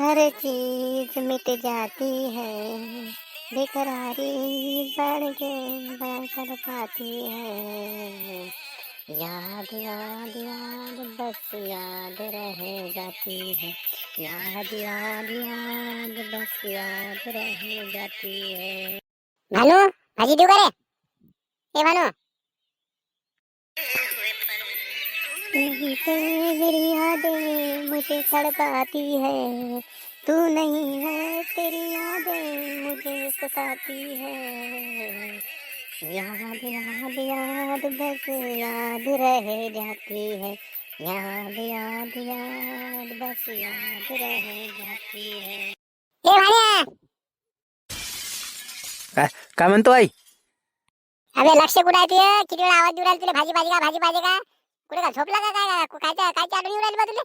हर चीज़ मिट जाती है। बेकरारी बढ़ के बढ़ पाती है। याद याद याद बस याद रह जाती है। याद याद याद बस याद रह जाती है। भानु भाजी देऊ का रे ए भानु। नहीं तेरी यादें मुझे तड़पाती है। तू नहीं है तेरी यादें मुझे सताती है। याद याद याद बस याद रह जाती है। याद याद याद बस याद रह जाती है। ए भाण्या काय काय म्हणतो आई? अबे लक्ष कुठं आहे तुझं? किती वेळा आवाज देऊ राहिला तुला? भाजी पाहिजे का भाजी पाहिजे का? कुठे का झोपला का काय काय काय काय आठवण येऊ राहिली बा तुला?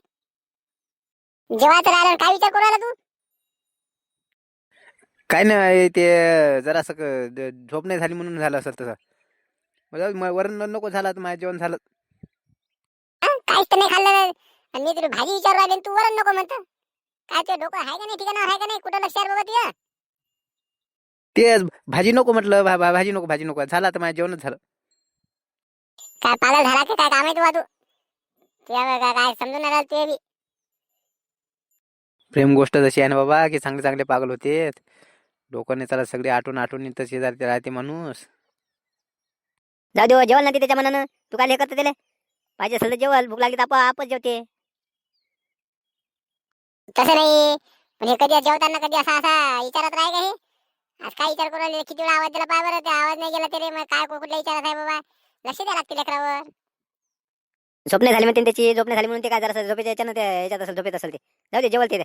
जेव्हा तर आला काय विचार करू राहिला तू? काय नाही ते जरा असं झोप नाही झाली म्हणून झालं असेल तसं. वरण नको झालं तर माझं जेवण झालं. हा? काहीच तर नाही खाल्लं. आणि मी तुला भाजी विचारू राहिले आणि तू वरण नको म्हणतो. काय ते डोकं आहे का नाही ठिकाणावर आहे का नाही कुठं लक्ष आहे बाबा तुझं? ते भाजी नको म्हटलं भा- भा- भाजी नको भाजी नको. झालं तर माझं जेवणच झालं. काय पागल झाला की काय काम आहे तुला तू तुझ्या काय काय समजून नाही राहिलं तुझे बी. प्रेम गोष्ट जशी आहे ना बाबा की चांगले चांगले पागल होते डोकं नाही चालत सगळे आठवण आठवण तसे जाते राहते माणूस. जाऊ दे हो, जेवण नाही त्याच्या मनानं. तू काय हे करतो त्याला? पाहिजे असेल तर जेवल भूक लागली तर आपण आपच जेवते. तसं नाही. पण हे कधी जेवताना कधी असा असा विचारत राही का हे. आज काय विचार करू राहिले? किती वेळा आवाज दिला पाय बरं? ते आवाज नाही गेला तरी मग काय कुठल्या विचारात आहे बाबा? लक्ष द्या लागते लेकरावर. झोपणे झाली म्हणते त्याची. झोपणे झाली म्हणून ते काय जरा झोपेच्या याच्यानं ते याच्यात असेल झोपेत असेल ते. जाऊ दे जेवल ते.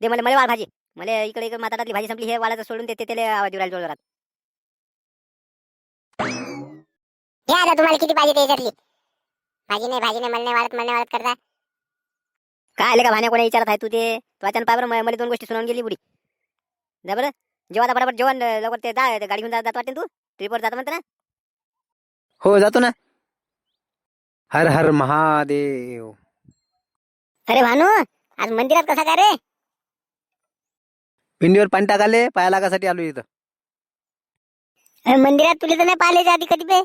दे मला मला वाढ भाजी. मला इकडे इकडे माताडातली भाजी संपली हे वालाचं सोडून ते त्याला आवाज राहिला जोरात आता तुम्हाला किती पाहिजे त्याच्यातली भाजी नाही भाजी नाही वाढत मला नाही वाढत करता. काय आले का भाण्या कोणा विचारत आहे तू ते? तू अचानक मला दोन गोष्टी सुनावून गेली बुडी. जा बरं. जेव्हा आता बरोबर जेवण लवकर ते जा गाडी घेऊन जा- जात वाटते ना तू? ट्रिपवर जात म्हणते ना? हो जातो ना. हर हर महादेव. अरे भानू आज मंदिरात कसा काय रे? पिंडीवर पाणी टाकाले पाया लागासाठी आलो इथं. अरे मंदिरात तुला तर नाही पाहिले आधी कधी बे.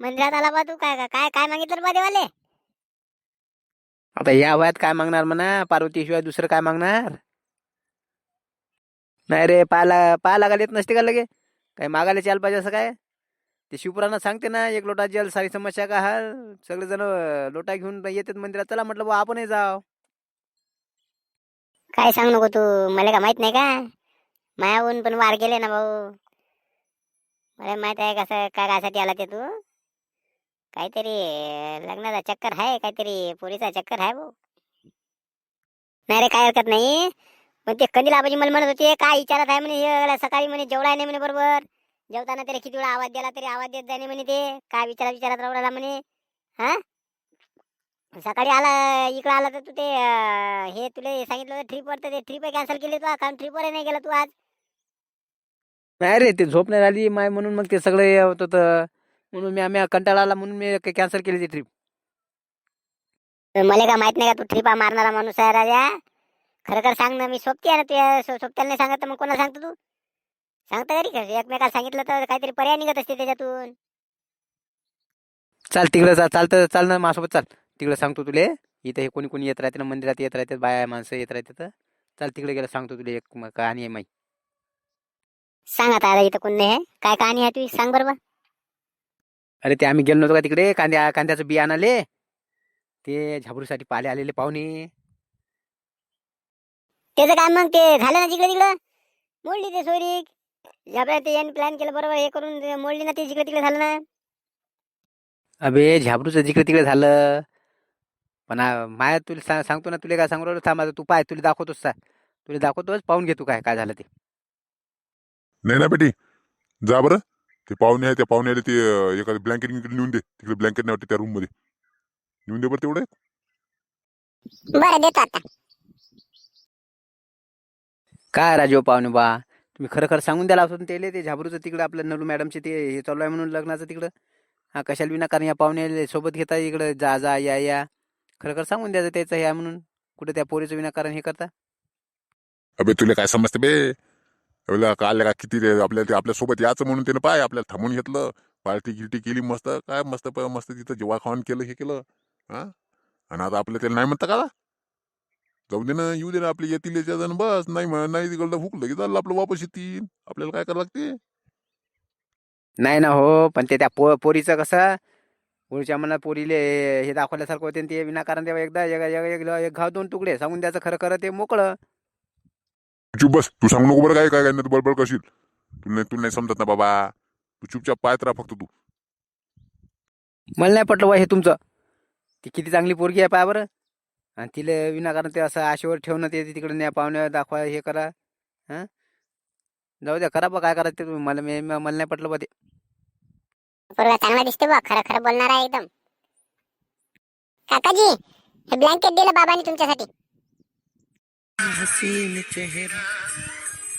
मंदिरात आला बा तू काय काय- काय काय मागितलं बा देवाले? आता या वयात काय मागणार म्हणा पार्वती शिवाय दुसरं काय मागणार? नाही रे पायाला पाया लागायला येत नसते का लगे? काय मागायला चाल पाहिजे असं काय? ते शिवपुराणात सांगते ना एक लोटा जल सारी समस्या का हाल? सगळेजण अं, लोटा घेऊन येतात मंदिरात. चला म्हटलं बा आपणही जाव. काय सांग नको तू? मला का माहीत नाही का? मायाहून पण वार गेले ना भाऊ. मला माहीत आहे कसं काय कायसाठी आला ते तू. काहीतरी लग्नाचा चक्कर आहे काहीतरी पोरीचा चक्कर आहे भाऊ. नाही रे काय हरकत नाही. पण ते कधी आबाजी मला म्हणत होते काय विचारत आहे म्हणे हे सकाळी म्हणे जेवढा नाही म्हणे बरोबर. जेवताना तरी किती वेळा आवाज दिला तरी आवाज देत जाणे म्हणे ते. काय विचारात विचारात राहू म्हणे. हा? सकाळी आला इकडे आला तर तू ते अं, हे तुला सांगितलं होतं ट्रिपवर तर ते ट्रिप कॅन्सल केली तू कारण ट्रिपवर नाही गेला तू आज. नाही रे ते झोप नाही राहिली माय म्हणून मग ते सगळं हे होत होतं. म्हणून मी आम्ही कंटाळा आला म्हणून मी कॅन्सल केली ती ट्रिप मला का माहीत नाही का तू ट्रिपा मारणारा माणूस आहे राजा? खरं खरं सांग ना मी सोबती आहे ना तुझ्या सो- सोबत्याला नाही सांगत तर मग कोणाला सांगतो तू? सांगता घरी का एकमेकाला सांगितलं तर काहीतरी पर्याय निघत असते त्याच्यातून? चाल तिकडं जा चालतं चाल ना माझ्यासोबत चाल. तिकडं सांगतो तुले. इथं हे कोणी कोणी येत राहते ना मंदिरात येत राहतात बाया माणसं येत राहतात चाल तिकडे गेलं सांगतो तुला एक म- कहाणी आहे माई. सांग आता आता इथं कोण नाही आहे. काय कहाणी आहे तुझी सांग बरोबर अरे ते आम्ही गेलो नव्हतो का तिकडे? कांद्या कांद्याचं बिया आणाले. ते झाबरूसाठी पाले आलेले पाहुणे. त्याचं काम मग ते झालं ना जिकडे तिकडं? मोडली ते सोयरीक आपल्याला ते यांनी प्लॅन केलं बरोबर हे करून ते मोडली ना ते जिकडे तिकडे झालं ना. अबे झाबरूचं जिकडे तिकडे झालं. पण माया तुला सा- सांगतो ना तुला काय सांगू राहिलो थांब आता तू पाय तुला दाखवतोस सा. तुला दाखवतोस पाहून घे तू काय काय झालं ते. नाही ना बेटी जा बरं. ते पाहुणे आहे त्या पाहुण्याला ते अं, एखादं ब्लँकेट नेऊन दे. तिकडे ब्लँकेट नाही वाटते त्या रूममध्ये. नेऊन दे बरं तेवढे बरं देतो आता. काय राजीव पाहुणे बा? तुम्ही खरं खरं सांगून द्याला होतं त्याला ते झाबरूचं तिकडं आपलं नलू मॅडमचे ते हे चालू आहे म्हणून लग्नाचं तिकडं. हा कशाला विनाकारण या पाहुणे सोबत घेता इकडं जा जा या या. खरं सांगून द्यायचं त्याचं हे आहे म्हणून. कुठं त्या पोरीचं विनाकारण हे करता? अबे तुला काय समजते बे? अबे काल का किती रे आपल्याला ते आपल्यासोबत याचं म्हणून त्यानं पाय आपल्याला थांबून घेतलं. पार्टी गिल्टी केली मस्त. काय मस्त प- मस्त तिथं जेव्हा खाऊन केलं हे केलं. हा? आणि आता आपलं त्याला नाही म्हणता का? जाऊ दे ना येऊ दे ना आपले येतील याच्या जण बस. नाही म्हण नाही तिकडलं हुकलं की झालं आपलं वापस येतील. आपल्याला काय करावं लागते? नाही ना हो पण ते त्या पो पोरीचं कसं? पुढच्या मना पोरीले हे दाखवल्यासारखं होते आणि ते विनाकारण तेव्हा एकदा एक एक- घाव दोन तुकडे. सांगून द्यायचं खरं खरं ते मोकळं. चुप बस. तू सांगू नको बरं काय काय काय नाही तू बडबड करशील. तुला नाही तुला नाही समजत ना बाबा. तू चुपचाप पायत राहा फक्त तू. मला नाही पटलं बा हे तुमचं. ती किती चांगली पोरगी आहे पहा बरं. आणि तिला विनाकारण ते असं आशेवर ठेवणं ते तिकडे न्या पाहुण्या दाखवा हे करा. हां? जाऊ द्या करा बा काय करायचं ते मला मला नाही पटलं बा ते. पोरगा चांगला दिसते बा खरं खरं बोलणार आहे एकदम. काकाजी हे ब्लँकेट दिलं बाबांनी तुमच्यासाठी. हसीन चेहरा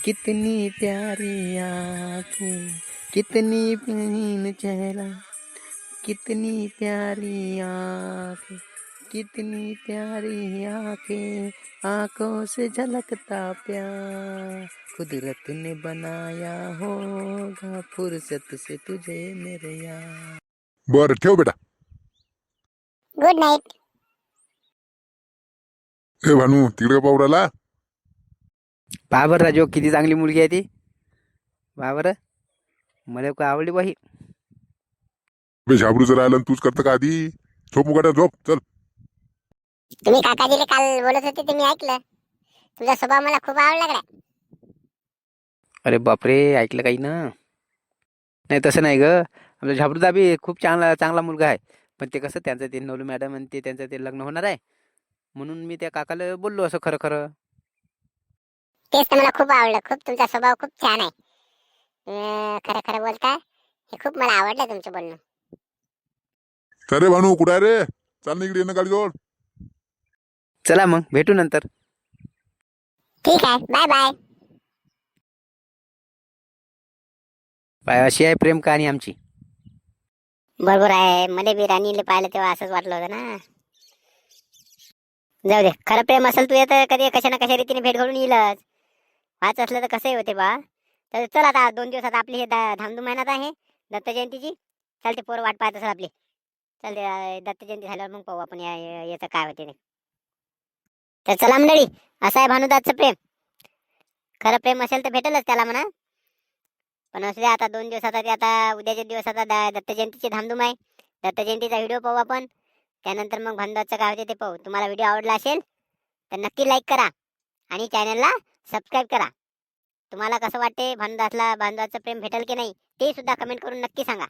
कितनी प्यारी आंखें कितनी प्यारी चेहरा कितनी प्यारी आंखें. कितनी प्यारी आँखें आँखों से झलकता प्यार। कुदरत ने बनाया होगा फुर्सत से तुझे मेरे यार। बरं ठेव बेटा। गुड नाईट ए भानू तिकडे का पाहू राहिला पहा बरं राजो किती चांगली मुलगी आहे ती. पहा बरं. मला काय आवडली बाई. बे झाबरूचं राहिलं आणि तूच करतं का आधी? झोप मुकाट्या झोप चल. तुम्ही काकाजीला काल बोलत होते ते मी ऐकलं. तुमचा स्वभाव मला खूप आवडला गड्या. अरे बापरे ऐकलं काही ना? नाही तसं नाही ग. आमचा झाबरूदा बी खूप चांगला चांगला मुलगा आहे. पण ते कसं त्यांचं ते नवलू मॅडम आणि ते त्यांचं ते लग्न होणार आहे. म्हणून मी त्या काकाला बोललो असं खरं खरं. तेच तर मला खूप आवडलं. खूप तुमचा स्वभाव खूप छान आहे. अं, खरं खरं बोलता हे खूप मला आवडलं तुमचं बोलणं. अरे भानू कुठं आहे रे? चाल ना इकडे गाडी जवळ चला मग भेटू नंतर. ठीक आहे बाय बाय पाय अशी आहे प्रेम कहाणी आमची. बरोबर आहे मला बी राणीला पाहिलं तेव्हा असंच वाटलं होतं ना. जाऊ दे खरं प्रेम असेल तू येतं कधी कशा ना कशा रीतीने भेट घडून येईलच. वाच असलं तर कसंही होते बा. तर चल आता दोन दिवसात आपली हे दा- धामधूम मेहनत आहे दत्त जयंतीची. चालते पोर वाट पाहत असेल आपली. चालते अं, दत्त जयंती झाल्यावर मग पाहू आपण या या- याचं काय होते ते. तर चला मंडळी असं आहे भानुदासचं प्रेम. खरं प्रेम असेल तर भेटेलच त्याला म्हणा. पण असू द्या आता दोन दिवसात ते आता उद्याच्या दिवस आता दत्त जयंतीची धामधूम आहे. दत्त जयंतीचा व्हिडिओ पाहू आपण. त्यानंतर मग भानुदासचं काय होते ते पाहू. तुम्हाला व्हिडिओ आवडला असेल तर नक्की लाईक करा. आणि चॅनलला सबस्क्राईब करा. तुम्हाला कसं वाटते भानुदासला भानुदासचं प्रेम भेटेल की नाही ते सुद्धा कमेंट करून नक्की सांगा.